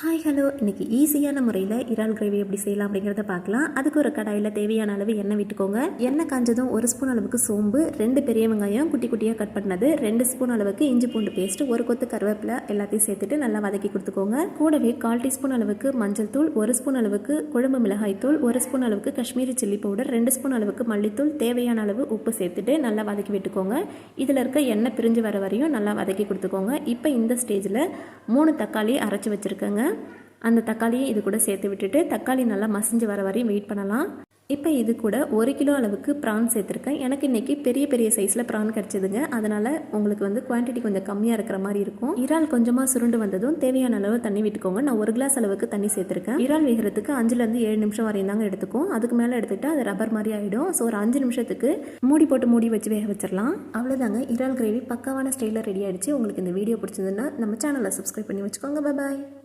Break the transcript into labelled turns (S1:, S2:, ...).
S1: Hi hello இன்றைக்கி ஈஸியான முறையில் இறால் கிரேவி எப்படி செய்யலாம் அப்படிங்கிறத பார்க்கலாம். அதுக்கு ஒரு கடாயில் தேவையான அளவு எண்ணெய் விட்டுக்கோங்க. எண்ணெய் காஞ்சதும் ஒரு ஸ்பூன் அளவுக்கு சோம்பு ரெண்டு பெரிய வெங்காயம் குட்டி குட்டியாக கட் பண்ணது. ரெண்டு ஸ்பூன் அளவுக்கு இஞ்சி பூண்டு பேஸ்ட் ஒரு கொத்து கருவேப்பிலை எல்லாத்தையும் சேர்த்துட்டு நல்லா வதக்கி கொடுத்துக்கோங்க. கூடவே கால் டீஸ்பூன் அளவுக்கு மஞ்சள் தூள் ஒரு ஸ்பூன் அளவுக்கு குழம்பு மிளகாய் தூள் ஒரு ஸ்பூன் அளவுக்கு காஷ்மீரி சில்லி பவுடர் ரெண்டு ஸ்பூன் அளவுக்கு மல்லித்தூள் தேவையான அளவு உப்பு சேர்த்துட்டு நல்லா வதக்கி விட்டுக்கோங்க. இதில் இருக்க எண்ணெய் பிரிஞ்சு வர வரையும் நல்லா வதக்கி கொடுத்துக்கோங்க. இப்போ இந்த ஸ்டேஜில் மூணு தக்காளி அரைச்சி வச்சுருக்கேங்க. அந்த தக்காளியை இது கூட சேர்த்து விட்டுட்டு தக்காளி நல்லா மசிஞ்சு வர வரையும் வெயிட் பண்ணலாம். இப்போ இது கூட ஒரு கிலோ அளவுக்கு ப்ரான் சேர்த்துருக்கேன். எனக்கு இன்றைக்கி பெரிய பெரிய சைஸில் ப்ரான் கிடச்சிதுங்க. அதனால் உங்களுக்கு வந்து குவான்டிட்டி கொஞ்சம் கம்மியாக இருக்கிற மாதிரி இருக்கும். இறால் கொஞ்சமாக சுருண்டு வந்ததும் தேவையான அளவு தண்ணி விட்டுக்கோங்க. நான் ஒரு கிளாஸ் அளவுக்கு தண்ணி சேர்த்துருக்கேன். இறால் வேகிறதுக்கு அஞ்சுலேருந்து ஏழு நிமிஷம் வரையும் தாங்க எடுத்துக்கும். அதுக்கு மேலே எடுத்துகிட்டு அது ரப்பர் மாதிரி ஆகிடும் ஸோ ஒரு அஞ்சு நிமிஷத்துக்கு மூடி போட்டு மூடி வச்சு வேக வச்சிடலாம். அவ்வளோதாங்க இறால் கிரேவி பக்காவான ஸ்டைலில் ரெடி ஆகிடுச்சு உங்களுக்கு இந்த வீடியோ பிடிச்சதுன்னா நம்ம சேனலை சப்ஸ்கிரைப் பண்ணி வச்சுக்கோங்க. பாய்